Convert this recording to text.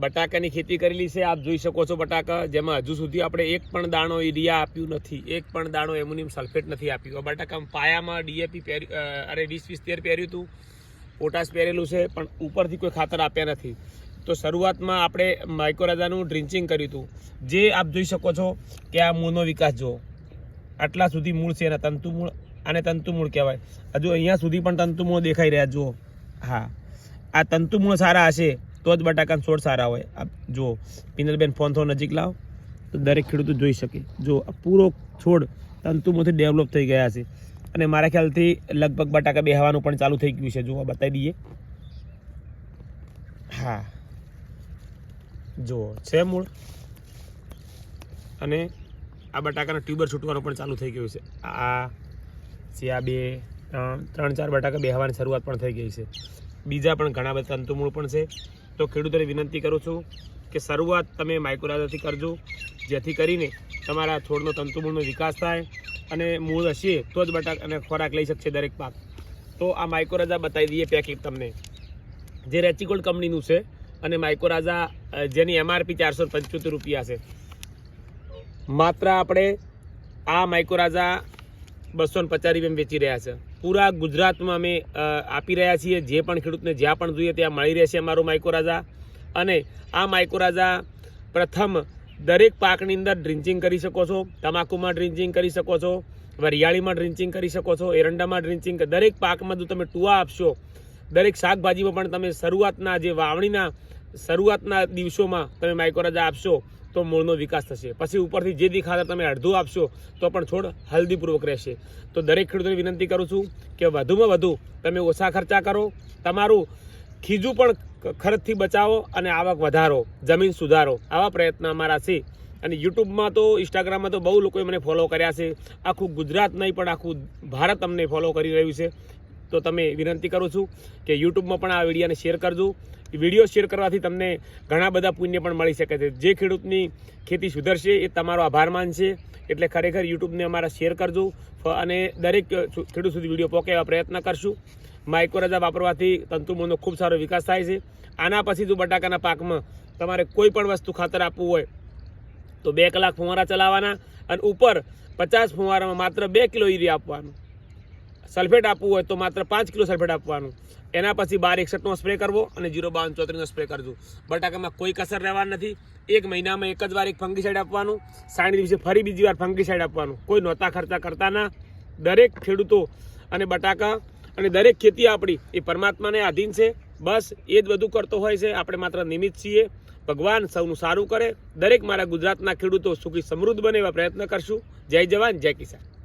બટાકાની ખેતી કરેલી છે, આપ જોઈ શકો છો બટાકા, જેમાં હજુ સુધી આપણે એક પણ દાણો યુરિયા આપ્યું નથી. એક પણ દાણો એમ્યુનિયમ સલ્ફેટ નથી આપ્યું. બટાકામાં પાયામાં ડીએપી પહેર્યું અરે વીસ વીસ તેર પહેર્યું હતું. પોટાશ પહેરેલું છે, પણ ઉપરથી કોઈ ખાતર આપ્યા નથી. તો શરૂઆતમાં આપણે માઇકોરાજાનું ડ્રિન્ચિંગ કર્યું હતું. જે આપ જોઈ શકો છો કે આ મૂળનો વિકાસ જુઓ. આટલા સુધી મૂળ છે એના તંતુ મૂળ આને તંતુ કહેવાય. હજુ અહીંયા સુધી પણ તંતુ મૂળ દેખાઈ રહ્યા, જુઓ. હા. આ તંતુ મૂળ સારા હશે. તો જ બટાકાના છોડ સારા હોય. આપ જુઓ પિનલબેન ફોન થોડો નજીક લાવો. તો દરેક ખેડૂતો જોઈ શકે. જો પૂરો છોડ તંતુમાંથી ડેવલપ થઈ ગયા છે. અને મારા ખ્યાલથી લગભગ બટાકા બેહવાનું પણ ચાલુ થઈ ગયું છે. જો બતાવી દઈએ. હા. જુઓ, છે મૂળ. અને આ બટાકાના ટ્યુબર છૂટવાનું પણ ચાલુ થઈ ગયું છે. આ છે બે ત્રણ, ચાર બટાકા બેહવાની શરૂઆત પણ થઈ ગઈ છે. બીજા પણ ઘણા બધા તંતુમૂળ પણ છે. તો ખેડૂતોને વિનંતી કરું છું કે શરૂઆત તમે માઇક્રોરાજાથી કરજો, જેથી કરીને તમારા છોડનો તંતુમૂળનો વિકાસ થાય અને મૂળ હશે તો જ બટાક અને ખોરાક લઈ શકશે દરેક પાક. તો આ માઇક્રોરાજા બતાવી દઈએ પેકેટ તમને. જે રેચિકોલ્ડ કંપનીનું છે અને માઇક્રોરાજા જેની એમઆરપી ચારસો પંચોતેર રૂપિયા છે. માત્ર આપણે આ માઇક્રોરાજા બસો ને પચાસ રૂપિયામાં વેચી રહ્યા છે. પૂરા ગુજરાતમાં અમે આપી રહ્યા છીએ. જે પણ ખેડૂતને જ્યાં પણ જોઈએ ત્યાં મળી રહેશે અમારું માઇક્રોરાજા અને આ માઇક્રોરાજા પ્રથમ દરેક પાકની અંદર ડ્રિન્ચિંગ કરી શકો છો, તમાકુમાં ડ્રિન્ચિંગ કરી શકો છો, વરિયાળીમાં ડ્રિન્ચિંગ કરી શકો છો, એરંડામાં ડ્રિન્ચિંગ દરેક પાકમાં જો તમે ટુવા આપશો, દરેક શાકભાજીમાં પણ તમે શરૂઆતના જે વાવણીના, શરૂઆતના દિવસોમાં તમે માઇક્રોરાજા આપશો તો મૂળનો વિકાસ થશે. પછી ઉપરથી જે દી ખાતર તમે અડધું આપશો, તો પણ છોડ હલ્દીપૂર્વક રહેશે. તો દરેક ખેડૂતોને વિનંતી કરું છું કે વધુમાં વધુ તમે ઓછા ખર્ચા કરો, તમારું ખીજું પણ ખર્ચથી બચાવો અને આવક વધારો, જમીન સુધારો. આવા પ્રયત્ન અમારા છે. અને યુટ્યુબમાં તો, ઇન્સ્ટાગ્રામમાં તો બહુ લોકોએ મને ફોલો કર્યા છે. આખું ગુજરાત નહીં પણ આખું ભારત અમને ફોલો કરી રહ્યું છે. તો તમે વિનંતી કરું છું કે યુટ્યુબમાં પણ આ વિડીયોને શેર કરજો. વીડિયો શેર કરવાથી તમને ઘણા બધા પુણ્ય પણ મળી શકે છે. જે ખેડૂતની ખેતી સુધરશે એ તમારો આભાર માનશે. એટલે ખરેખર યુટ્યુબને અમારા શેર કરજો. અને દરેક ખેડૂત સુધી વીડિયો પહોંચે એવા પ્રયત્ન કરશું. માઇક્રોરાજા વાપરવાથી તંતુમૂળનો ખૂબ સારો વિકાસ થાય છે. આના પછી જો બટાકાના પાકમાં તમારે કોઈ પણ વસ્તુ ખાતર આપવું હોય, તો બે કલાક ફુવારા ચલાવવાના અને ઉપર પચાસ ફુવારામાં માત્ર બે કિલો યુરિયા આપવાનું. સલ્ફેટ આપવું હોય તો માત્ર પાંચ કિલો સલ્ફેટ આપવાનું. એના પછી બાર એકસઠનો સ્પ્રે કરવો અને જીરો બાવન ચોત્રીસનો સ્પ્રે કરજો. બટાકામાં કોઈ કસર રહેવાની નથી. એક મહિનામાં એક જ વાર એક ફંગીસાઇડ આપવાનું. સાઠ દિવસે ફરી બીજી વાર ફંગીસાઇડ આપવાનું. કોઈ નહોતા ખર્ચા કરતા ના. દરેક ખેડૂતો અને બટાકા અને દરેક ખેતી આપણી એ પરમાત્માને આધીન છે. બસ એ જ બધું કરતો હોય છે. આપણે માત્ર નિમિત્ત છીએ. ભગવાન સૌનું સારું કરે. દરેક મારા ગુજરાતના ખેડૂતો સુખી સમૃદ્ધ બને એવા પ્રયત્ન કરશું. જય જવાન, જય કિસાન.